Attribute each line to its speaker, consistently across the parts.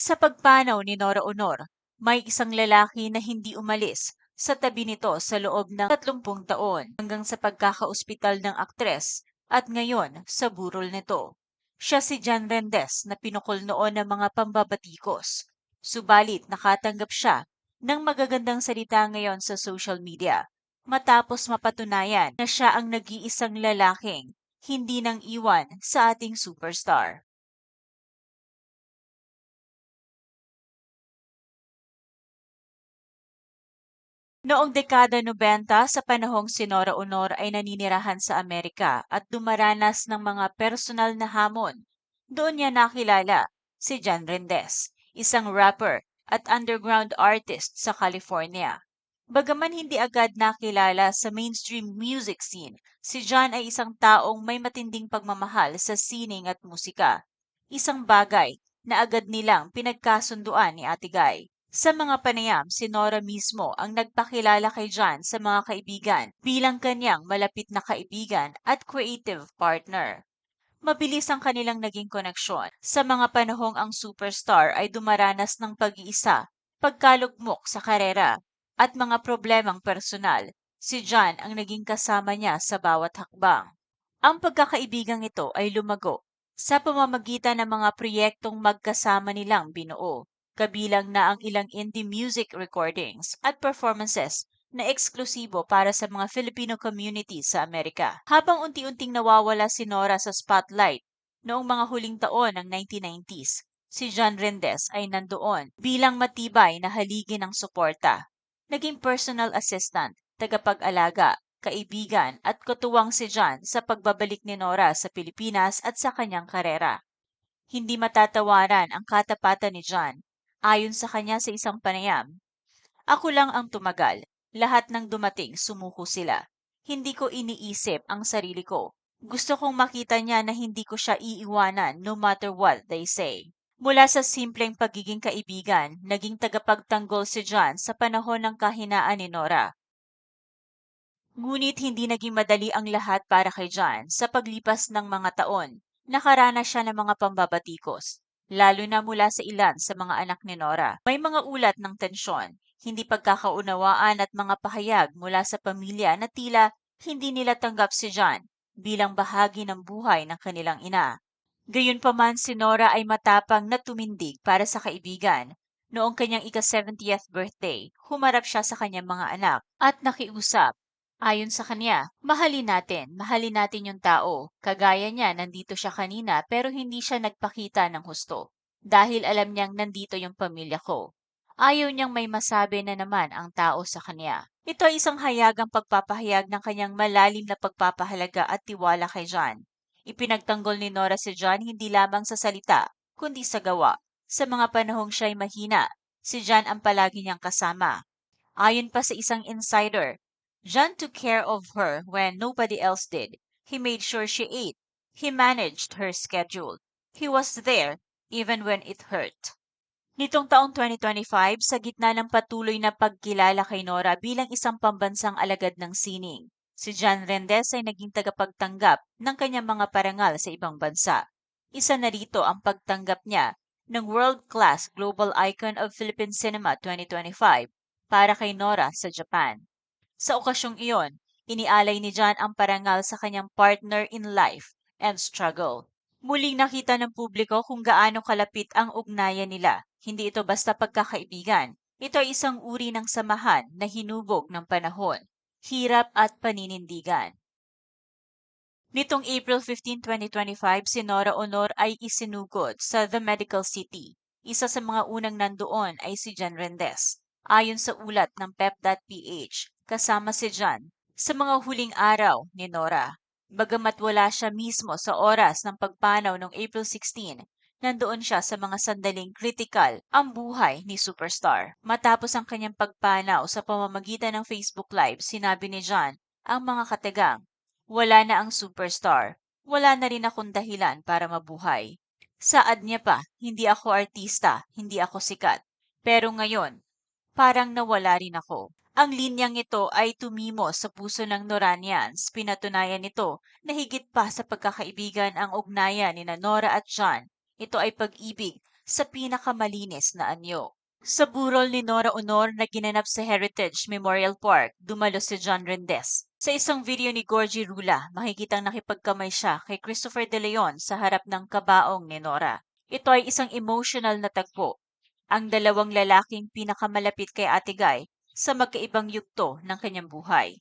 Speaker 1: Sa pagpanaw ni Nora Honor, may isang lalaki na hindi umalis sa tabi nito sa loob ng 30 taon hanggang sa pagkakaospital ng aktres at ngayon sa burol nito. Siya si John Rendes na pinukol noon ng mga pambabatikos. Subalit nakatanggap siya ng magagandang salita ngayon sa social media matapos mapatunayan na siya ang nag-iisang lalaking hindi nang iwan sa ating superstar. Noong dekada 90 sa panahong si Nora Honor ay naninirahan sa Amerika at dumaranas ng mga personal na hamon. Doon niya nakilala si John Rendes, isang rapper at underground artist sa California. Bagaman hindi agad nakilala sa mainstream music scene, si John ay isang taong may matinding pagmamahal sa sining at musika. Isang bagay na agad nilang pinagkasunduan ni Ate Guy. Sa mga panayam, si Nora mismo ang nagpakilala kay John sa mga kaibigan bilang kanyang malapit na kaibigan at creative partner. Mabilis ang kanilang naging koneksyon sa mga panahong ang superstar ay dumaranas ng pag-iisa, pagkalugmok sa karera, at mga problemang personal. Si John ang naging kasama niya sa bawat hakbang. Ang pagkakaibigang ito ay lumago sa pamamagitan ng mga proyektong magkasama nilang binuo kabilang na ang ilang indie music recordings at performances na eksklusibo para sa mga Filipino community sa Amerika. Habang unti-unting nawawala si Nora sa spotlight noong mga huling taon ng 1990s, si John Rendes ay nandoon bilang matibay na haligi ng suporta. Naging personal assistant, tagapag-alaga, kaibigan at katuwang si John sa pagbabalik ni Nora sa Pilipinas at sa kanyang karera. Hindi matatawaran ang katapatan ni John Ayon sa kanya sa isang panayam, Ako lang ang tumagal. Lahat ng dumating sumuko sila. Hindi ko iniisip ang sarili ko. Gusto kong makita niya na hindi ko siya iiwanan no matter what they say. Mula sa simpleng pagiging kaibigan, naging tagapagtanggol si John sa panahon ng kahinaan ni Nora. Ngunit hindi naging madali ang lahat para kay John sa paglipas ng mga taon. Nakaranas siya ng mga pambabatikos, lalo na mula sa ilan sa mga anak ni Nora. May mga ulat ng tensyon, hindi pagkakaunawaan at mga pahayag mula sa pamilya na tila hindi nila tanggap si John bilang bahagi ng buhay ng kanilang ina. Gayunpaman si Nora ay matapang na tumindig para sa kaibigan. Noong kanyang ika-70th birthday, humarap siya sa kanyang mga anak at nakiusap Ayon sa kanya, mahalin natin, mahalin natin yung tao. Kagaya niya, nandito siya kanina pero hindi siya nagpakita ng husto. Dahil alam niyang nandito yung pamilya ko. Ayaw niyang may masabi na naman ang tao sa kanya. Ito ay isang hayagang pagpapahayag ng kanyang malalim na pagpapahalaga at tiwala kay John. Ipinagtanggol ni Nora si John hindi lamang sa salita, kundi sa gawa. Sa mga panahong siya'y mahina, si John ang palagi niyang kasama. Ayon pa sa isang insider, John took care of her when nobody else did. He made sure she ate. He managed her schedule. He was there even when it hurt. Nitong taong 2025, sa gitna ng patuloy na pagkilala kay Nora bilang isang pambansang alagad ng sining, si John Rendes ay naging tagapagtanggap ng kanyang mga parangal sa ibang bansa. Isa na rito ang pagtanggap niya ng World Class Global Icon of Philippine Cinema 2025 para kay Nora sa Japan. Sa okasyong iyon, inialay ni John ang parangal sa kanyang partner in life and struggle. Muling nakita ng publiko kung gaano kalapit ang ugnayan nila. Hindi ito basta pagkakaibigan. Ito ay isang uri ng samahan na hinubog ng panahon, hirap at paninindigan. Nitong April 15, 2025, si Nora Honor ay isinugod sa The Medical City. Isa sa mga unang nandoon ay si Jan Rendes. Ayon sa ulat ng pep.ph, kasama si John sa mga huling araw ni Nora. Bagamat wala siya mismo sa oras ng pagpanaw noong April 16, nandoon siya sa mga sandaling kritikal ang buhay ni Superstar. Matapos ang kanyang pagpanaw sa pamamagitan ng Facebook Live, sinabi ni John ang mga katagang, wala na ang Superstar, wala na rin akong dahilan para mabuhay. Saad niya pa, hindi ako artista, hindi ako sikat. Pero ngayon, parang nawala rin ako. Ang linyang ito ay tumimo sa puso ng Noranians. Pinatunayan nito na higit pa sa pagkakaibigan ang ugnayan ni Nora at John. Ito ay pag-ibig sa pinakamalinis na anyo. Sa burol ni Nora Honor na ginanap sa Heritage Memorial Park, dumalo si John Rendes. Sa isang video ni Gorgie Rula, makikitang nakipagkamay siya kay Christopher De Leon sa harap ng kabaong ni Nora. Ito ay isang emotional na tagpo. Ang dalawang lalaking pinakamalapit kay Ate Guy sa magkaibang yugto ng kanyang buhay.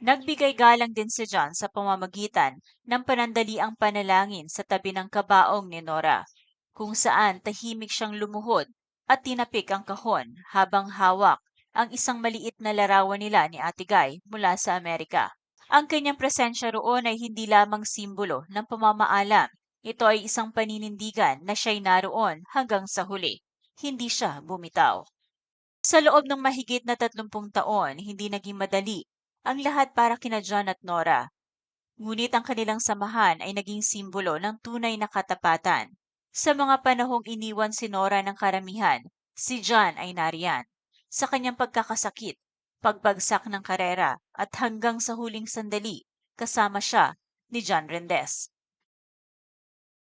Speaker 1: Nagbigay galang din si John sa pamamagitan ng panandaliang panalangin sa tabi ng kabaong ni Nora, kung saan tahimik siyang lumuhod at tinapik ang kahon habang hawak ang isang maliit na larawan nila ni Ate Guy mula sa Amerika. Ang kanyang presensya roon ay hindi lamang simbolo ng pamamaalam. Ito ay isang paninindigan na siya'y naroon hanggang sa huli. Hindi siya bumitaw. Sa loob ng mahigit na 30 taon, hindi naging madali ang lahat para kina John at Nora. Ngunit ang kanilang samahan ay naging simbolo ng tunay na katapatan. Sa mga panahong iniwan si Nora ng karamihan, si John ay nariyan. Sa kanyang pagkakasakit, pagbagsak ng karera, at hanggang sa huling sandali, kasama siya ni John Rendes.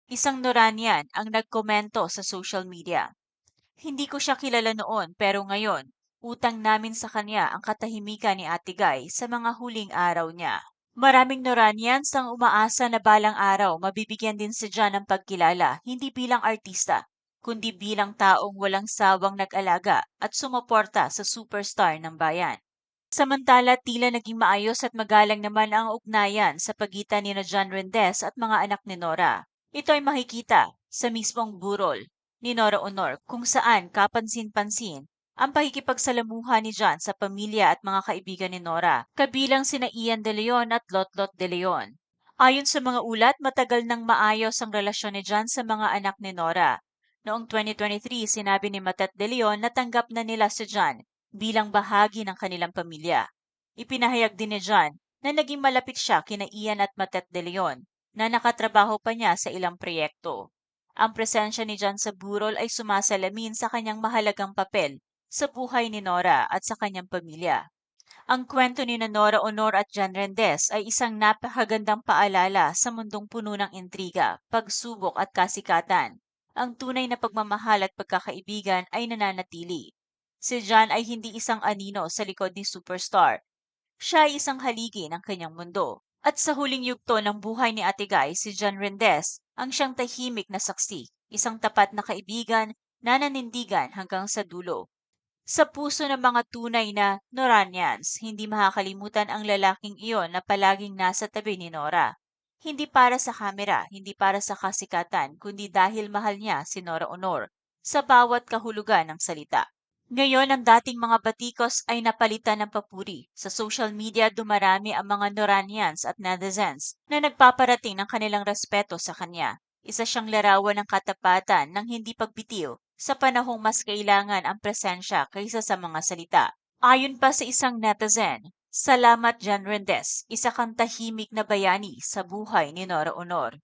Speaker 1: Isang Noranian ang nagkomento sa social media. Hindi ko siya kilala noon pero ngayon, utang namin sa kanya ang katahimikan ni Ate Guy sa mga huling araw niya. Maraming Noranians ang umaasa na balang araw mabibigyan din si John ng pagkilala hindi bilang artista, kundi bilang taong walang sawang nag-alaga at sumuporta sa superstar ng bayan. Samantala, tila naging maayos at magalang naman ang ugnayan sa pagitan ni na John Rendes at mga anak ni Nora. Ito ay makikita sa mismong burol ni Nora Honor kung saan kapansin-pansin ang pakikipagsalamuha ni John sa pamilya at mga kaibigan ni Nora, kabilang sina Ian De Leon at Lotlot De Leon. Ayon sa mga ulat, matagal nang maayos ang relasyon ni John sa mga anak ni Nora. Noong 2023, sinabi ni Matet De Leon na tanggap na nila si John bilang bahagi ng kanilang pamilya. Ipinahayag din ni John na naging malapit siya kina Ian at Matet De Leon na nakatrabaho pa niya sa ilang proyekto. Ang presensya ni John sa burol ay sumasalamin sa kanyang mahalagang papel sa buhay ni Nora at sa kanyang pamilya. Ang kwento ni Nora Honor at John Rendes ay isang napakagandang paalala sa mundong puno ng intriga, pagsubok at kasikatan. Ang tunay na pagmamahal at pagkakaibigan ay nananatili. Si John ay hindi isang anino sa likod ni superstar. Siya ay isang haligi ng kanyang mundo. At sa huling yugto ng buhay ni Ate Guy, si John Rendes ang siyang tahimik na saksi, isang tapat na kaibigan na nanindigan hanggang sa dulo. Sa puso ng mga tunay na Noranians, hindi makakalimutan ang lalaking iyon na palaging nasa tabi ni Nora. Hindi para sa kamera, hindi para sa kasikatan, kundi dahil mahal niya si Nora Honor sa bawat kahulugan ng salita. Ngayon, ang dating mga batikos ay napalitan ng papuri. Sa social media, dumarami ang mga Noranians at netizens na nagpaparating ng kanilang respeto sa kanya. Isa siyang larawan ng katapatan ng hindi pagbitiw sa panahong mas kailangan ang presensya kaysa sa mga salita. Ayon pa sa isang netizen, Salamat Jan Rendes, isa kang tahimik na bayani sa buhay ni Nora Honor.